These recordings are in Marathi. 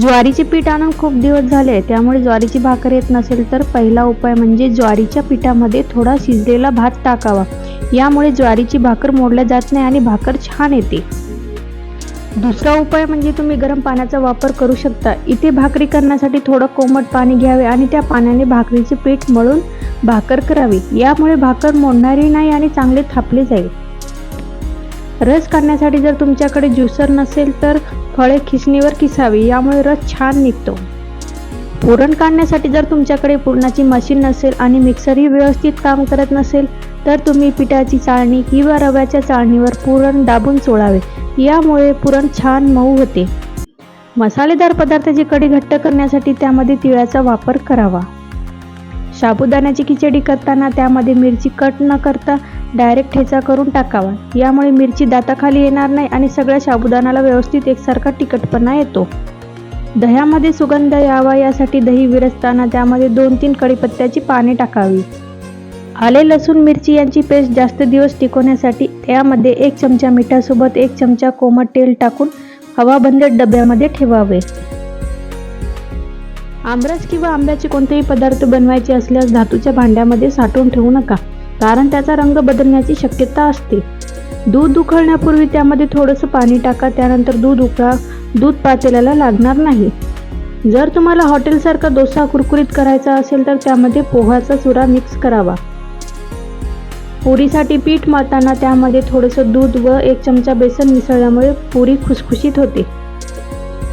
ज्वारीचे पीठ आणून खूप दिवस झाले त्यामुळे ज्वारीची भाकर येत नसेल तर पहिला उपाय म्हणजे ज्वारीच्या पिठामध्ये थोडा शिजलेला भात टाकावा. यामुळे ज्वारीची भाकर मोडल्या जात नाही आणि भाकर छान येते. दुसरा उपाय म्हणजे तुम्ही गरम पाण्याचा वापर करू शकता. इथे भाकरी करण्यासाठी थोडं कोमट पाणी घ्यावे आणि त्या पाण्याने भाकरीचे पीठ मळून भाकर करावी. यामुळे भाकर मोडणारी नाही आणि चांगले थापले जाईल. रस काढण्यासाठी जर तुमच्याकडे ज्युसर नसेल तर फळे खिसणीवर किसावी यामुळे रस छान निघतो. पुरण काढण्यासाठी जर तुमच्याकडे पुरणाची मशीन नसेल आणि मिक्सरही व्यवस्थित काम करत नसेल तर तुम्ही पिठाची चाळणी किंवा रव्याच्या चाळणीवर पुरण दाबून चोळावे यामुळे पुरण छान मऊ होते. मसालेदार पदार्थाची कढी घट्ट करण्यासाठी त्यामध्ये तिळाचा वापर करावा. साबुदाण्याची खिचडी करताना त्यामध्ये मिरची कट न करता डायरेक्ट ठेचा करून टाकावा. यामुळे मिरची दाताखाली येणार नाही आणि सगळ्या साबुदाण्याला व्यवस्थित एकसारखा तिखटपणा येतो. दह्यामध्ये सुगंध यावा यासाठी दही विरसताना त्यामध्ये दोन तीन कढीपत्त्याची पाने टाकावी. आले लसूण मिरची यांची पेस्ट जास्त दिवस टिकवण्यासाठी त्यामध्ये एक चमचा मिठासोबत एक चमचा कोमट तेल टाकून हवाबंद डब्यामध्ये ठेवावे. आमरस किंवा आंब्याचे कोणतेही पदार्थ बनवायचे असल्यास धातूच्या भांड्यामध्ये साठवून ठेवू नका कारण त्याचा रंग बदलण्याची शक्यता असते. दूध उकळण्यापूर्वी त्यामध्ये थोडंसं पाणी टाका त्यानंतर दूध उकळा दूध पातेल्याला लागणार नाही. जर तुम्हाला हॉटेलसारखा डोसा कुरकुरीत करायचा असेल तर त्यामध्ये पोहाचा चुरा मिक्स करावा. पुरीसाठी पीठ मळताना त्यामध्ये थोडंसं दूध व एक चमचा बेसन मिसळल्यामुळे पुरी खुसखुशीत होते.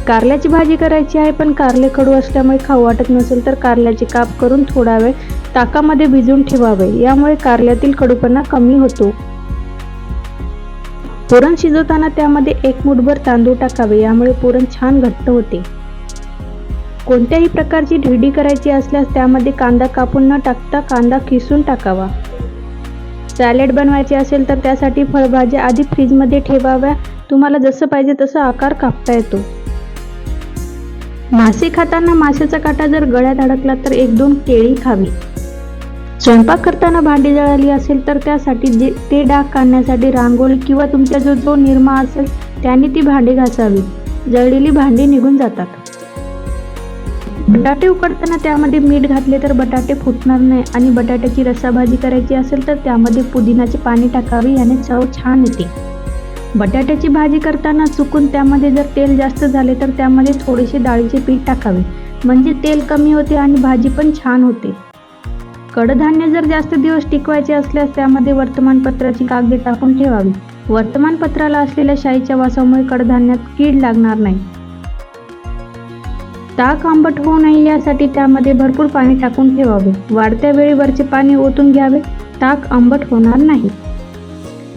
कारल्याची भाजी करायची आहे पण कारले कडू असल्यामुळे खाऊ वाटत नसेल तर कारल्याचे काप करून थोडा वेळ ताकामध्ये भिजून ठेवावे. यामुळे कारल्यातील कडूपणा कमी होतो. पुरण शिजवताना त्यामध्ये एक मुठभर तांदूळ टाकावे यामुळे पुरण छान घट्ट होते. कोणत्याही प्रकारची ढिडी करायची असल्यास त्यामध्ये कांदा कापून न टाकता कांदा किसून टाकावा. सॅलेड बनवायचे असेल तर त्यासाठी फळभाज्या आधी फ्रीजमध्ये ठेवाव्या. तुम्हाला जसं पाहिजे तसं आकार कापता येतो. मासे खाताना माशाचा काटा जर गळ्यात अडकला तर एक दोन केळी खावी. स्वयंपाक करताना भांडी जळाली असेल तर त्यासाठी जे ते डाग काढण्यासाठी रांगोळी किंवा तुमचा जो जो निरमा असेल त्याने ती भांडी घासावी. जळलेली भांडी निघून जातात. बटाटे उकडताना त्यामध्ये मीठ घातले तर बटाटे फुटणार नाही आणि बटाट्याची रसाभाजी करायची असेल तर त्यामध्ये पुदिनाचे पाणी टाकावे याने चव छान येते. बटाट्याची भाजी करताना चुकून त्यामध्ये जर तेल जास्त झाले तर त्यामध्ये थोडेसे डाळीचे पीठ टाकावे. म्हणजे तेल कमी होते आणि भाजी पण छान होते. कडधान्य जर जास्त दिवस टिकवायचे असल्यास त्यामध्ये वर्तमानपत्राची कागदे टाकून ठेवावी. वर्तमानपत्राला असलेल्या शाईच्या वासामुळे कडधान्यात कीड लागणार नाही. ताक आंबट होऊ नये यासाठी त्यामध्ये भरपूर पाणी टाकून ठेवावे. वाढत्या वेळी वरचे पाणी ओतून घ्यावे. ताक आंबट होणार नाही.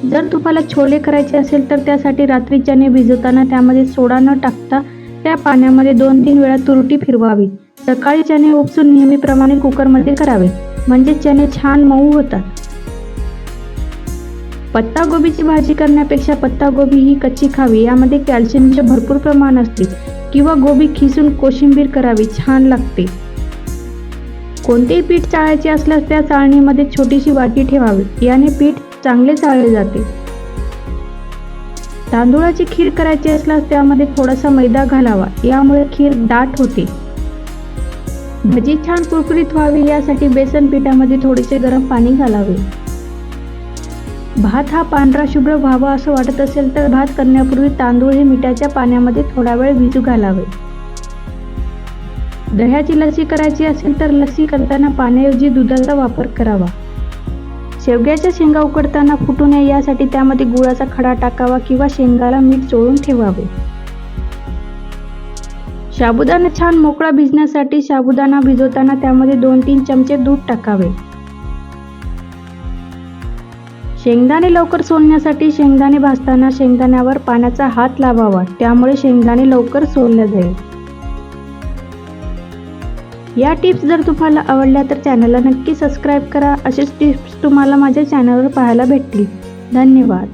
जर तुम्हाला छोले करायचे असेल तर त्यासाठी रात्री चणे भिजवताना त्यामध्ये सोडा न टाकता त्या पाण्यामध्ये दोन तीन वेळा तुरटी फिरवावी. सकाळी चणे उपसून नेहमीप्रमाणे कुकरमध्ये करावे. म्हणजे चणे छान मऊ होतात. पत्तागोबीची भाजी करण्यापेक्षा पत्तागोबी ही कच्ची खावी. यामध्ये कॅल्शियमचे भरपूर प्रमाण असते किंवा गोबी खिसून कोशिंबीर करावी छान लागते. कोणतेही पीठ चाळायचे असल्यास त्या चाळणीमध्ये छोटीशी वाटी ठेवावी. याने पीठ चांगले चाळले जाते. तांदूळाची खीर करायची असल्यास त्यामध्ये थोडासा मैदा घालावा. यामुळे खीर दाट होते. भजी छान कुरकुरीत व्हावी यासाठी बेसन पिठामध्ये थोडेसे गरम पाणी घालावे. भात हा पांढरा शुभ्र व्हावा असं वाटत असेल तर भात करण्यापूर्वी तांदूळ हे मिठाच्या पाण्यामध्ये थोडा वेळ भिजू घालावे. दह्याची लस्सी करायची असेल तर लस्सी करताना पाण्याऐवजी दुधाचा वापर करावा. शेवग्याच्या शेंगा उकडताना फुटू नये यासाठी त्यामध्ये गुळाचा खडा टाकावा किंवा शेंगाला मीठ चोळून ठेवावे. साबुदाणा छान मोकळा भिजण्यासाठी साबुदाणा भिजवताना त्यामध्ये दोन तीन चमचे दूध टाकावे. शेंगदाणे लवकर सोलण्यासाठी शेंगदाणे भाजताना शेंगदाण्यावर पाण्याचा हात लावावा. त्यामुळे शेंगदाणे लवकर सोलले जाईल. या टिप्स जर तुम्हाला आवडल्या तर चॅनलला नक्की सबस्क्राईब करा. असेच टिप्स तुम्हाला माझ्या चॅनलवर पाहायला भेटतील. धन्यवाद.